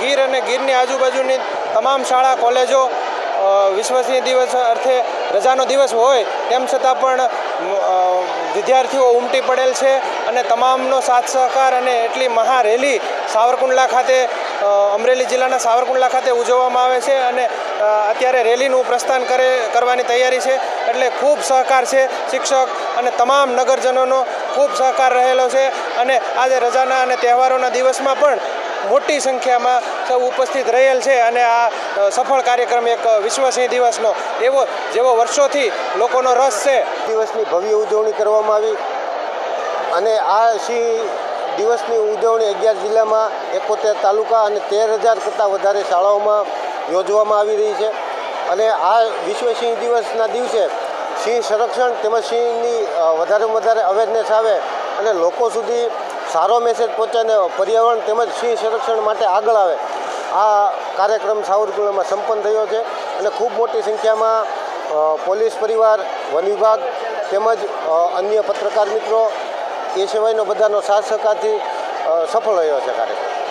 ગીર અને ગીરની આજુબાજુની તમામ શાળા, કોલેજો વિશ્વસનીય દિવસ અર્થે રજાનો દિવસ હોય, તેમ છતાં પણ વિદ્યાર્થીઓ ઉમટી પડેલ છે અને તમામનો સાથ સહકાર અને એટલી મહા રેલી સાવરકુંડલા ખાતે અમરેલી જિલ્લાના સાવરકુંડલા ખાતે ઉજવવામાં આવે છે અને અત્યારે રેલીનું પ્રસ્થાન કરે, કરવાની તૈયારી છે. એટલે ખૂબ સહકાર છે શિક્ષક અને તમામ નગરજનોનો ખૂબ સહકાર રહેલો છે. અને આજે રજાના અને તહેવારોના દિવસમાં પણ મોટી સંખ્યામાં સૌ ઉપસ્થિત રહેલ છે અને આ સફળ કાર્યક્રમ એક વિશ્વ સિંહ દિવસનો એવો, જેવો વર્ષોથી લોકોનો રસ છે. દિવસની ભવ્ય ઉજવણી કરવામાં આવી અને આ સિંહ દિવસની ઉજવણી અગિયાર જિલ્લામાં એકોતેર તાલુકા અને તેર હજાર કરતાં વધારે શાળાઓમાં યોજવામાં આવી રહી છે. અને આ વિશ્વ સિંહ દિવસના દિવસે સિંહ સંરક્ષણ તેમજ સિંહની વધારેમાં વધારે અવેરનેસ આવે અને લોકો સુધી સારો મેસેજ પહોંચાને પર્યાવરણ તેમજ સિંહ સંરક્ષણ માટે આગળ આવે. આ કાર્યક્રમ સાવરકુંડલામાં સંપન્ન થયો છે અને ખૂબ મોટી સંખ્યામાં પોલીસ પરિવાર, વન વિભાગ તેમજ અન્ય પત્રકાર મિત્રો એ સિવાયનો બધાનો સાથ સહકારથી સફળ રહ્યો છે કાર્યક્રમ.